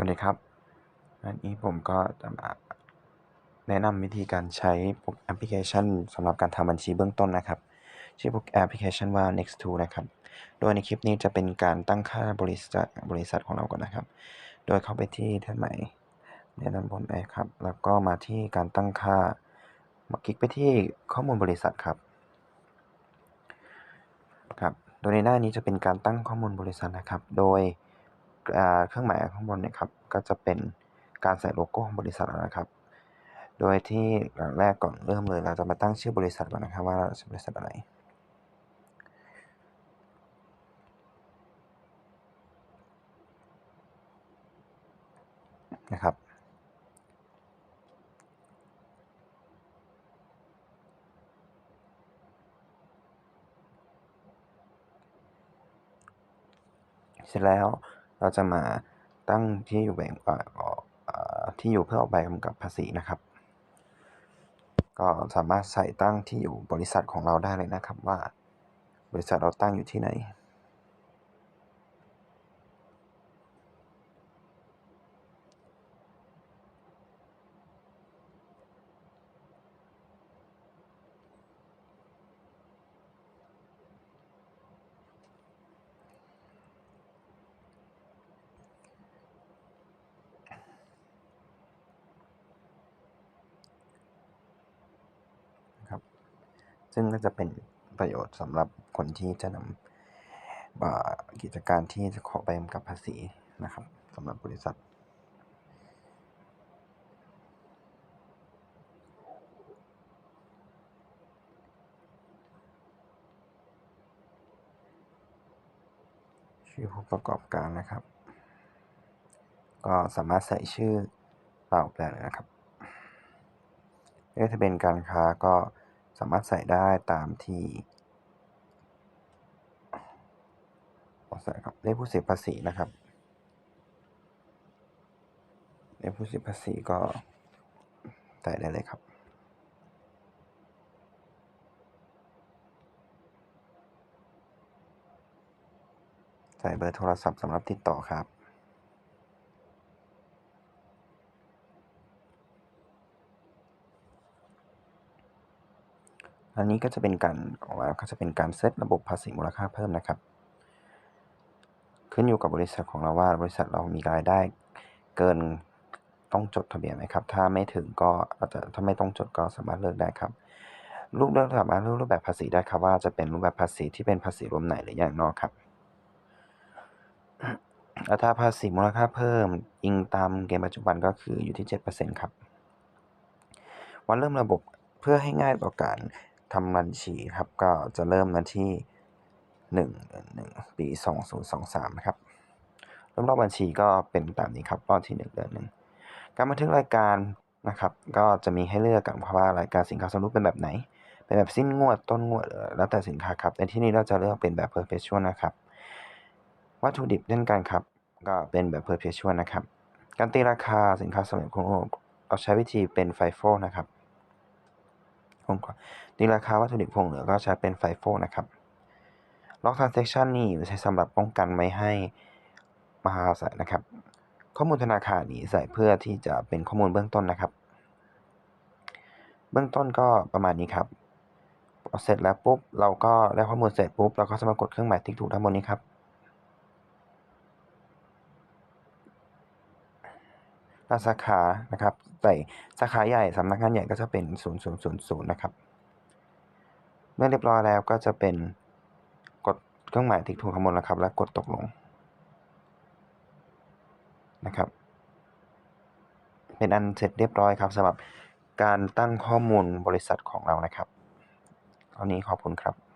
สวัสดีครับ วันนี้ผมก็จะมาแนะนำวิธีการใช้แอปพลิเคชันสำหรับการทำบัญชีเบื้องต้นนะครับ ชื่อแอปพลิเคชันว่า next2 นะครับ โดยในคลิปนี้จะเป็นการตั้งค่าบริษัทบริษัทของเราก่อนนะครับ โดยเข้าไปที่แท่านใหม่ในด้านบนนะครับ แล้วก็มาที่การตั้งค่า มาคลิกไปที่ข้อมูลบริษัทครับ ครับ โดยในหน้านี้จะเป็นการตั้งข้อมูลบริษัทนะครับ โดย เครื่องหมายข้างบนเนี่ยครับก็จะเป็นการใส่โลโก้ของบริษัทนะครับ โดยที่อย่างแรกก่อนเริ่มเลย เราจะมาตั้งชื่อบริษัทก่อนนะครับว่าเราชื่อบริษัทอะไรนะครับเสร็จแล้ว เราจะมาตั้งที่อยู่แบ่งที่อยู่เพื่อออกใบกำกับภาษีนะครับ ก็สามารถใส่ตั้งที่อยู่บริษัทของเราได้เลยนะครับว่า บริษัทเราตั้งอยู่ที่ไหน ซึ่งก็จะเป็นประโยชน์สำหรับคนที่จะนำกิจการที่จะขอใบกำกับภาษีนะครับสำหรับบริษัทชื่อผู้ประกอบการนะครับ ก็สามารถใส่ชื่อเปล่าได้เลนะครับเลขทะเบียนการค้าก็ สามารถใส่ได้ตามที่ใส่ครับเลขผู้เสียภาษีนะครับเลขผู้เสียภาษีก็ใส่ได้เลยครับใส่เบอร์โทรศัพท์สำหรับติดต่อครับ อันนี้ก็จะเป็นการของเราก็จะเป็นการเซตระบบภาษีมูลค่าเพิ่มนะครับ ขึ้นอยู่กับบริษัทของเราว่าบริษัทเรามีรายได้เกินต้องจดทะเบียนไหมครับ ถ้าไม่ถึงก็อาจจะถ้าไม่ต้องจดก็สามารถเลือกได้ครับ รูปเลือกสามารถเลือกรูปแบบภาษีได้ครับว่าจะเป็นรูปแบบภาษีที่เป็นภาษีรวมไหนหรืออย่างนอกครับอัตราภาษีมูลค่าเพิ่มอิงตามเกณฑ์ปัจจุบันก็คืออยู่ที่ 7%ครับ วันเริ่มระบบเพื่อให้ง่ายต่อการ ทำบัญชีครับก็จะเริ่มวันที่1 1ปี 2023 นะครับเริ่มรอบบัญชีก็เป็นตามนี้ครับรอบที่ 1 เดือนหนึ่งการบันทึกรายการนะครับ ก็จะมีให้เลือกกันเพราะว่ารายการสินค้าสมรูปเป็นแบบไหน เป็นแบบสิ้นงวดต้นงวดแล้วแต่สินค้าครับในที่นี้เราจะเลือกเป็นแบบ perpetual นะครับวัตถุดิบเช่นกันครับ ก็เป็นแบบ perpetual นะครับ การตีราคาสินค้าสำเร็จรูปเราใช้วิธีเป็น FIFO นะครับ ตีราคาวัตถุดิบคงเหลือก็ใช้เป็น FIFO นะครับ Lock Transaction นี่ใช้สำหรับป้องกันไม่ให้มหาศาลนะครับ ข้อมูลธนาคารนี้ใส่เพื่อที่จะเป็นข้อมูลเบื้องต้นนะครับ เบื้องต้นก็ประมาณนี้ครับเสร็จแล้วปุ๊บเราก็ได้ข้อมูลเสร็จปุ๊บเราก็จะมารถกดเครื่องหมายติ๊กถูกด้านบนนี้ครับ สาขานะครับใส่สาขาใหญ่สำนักงานใหญ่ก็จะเป็น 0000 นะครับ เมื่อเรียบร้อยแล้วก็จะเป็นกดเครื่องหมายติ๊กถูกข้างบนนะครับ แล้วกดตกลงนะครับ เป็นอันเสร็จเรียบร้อยครับสำหรับการตั้งข้อมูลบริษัทของเรานะครับตอนนี้ขอบคุณครับ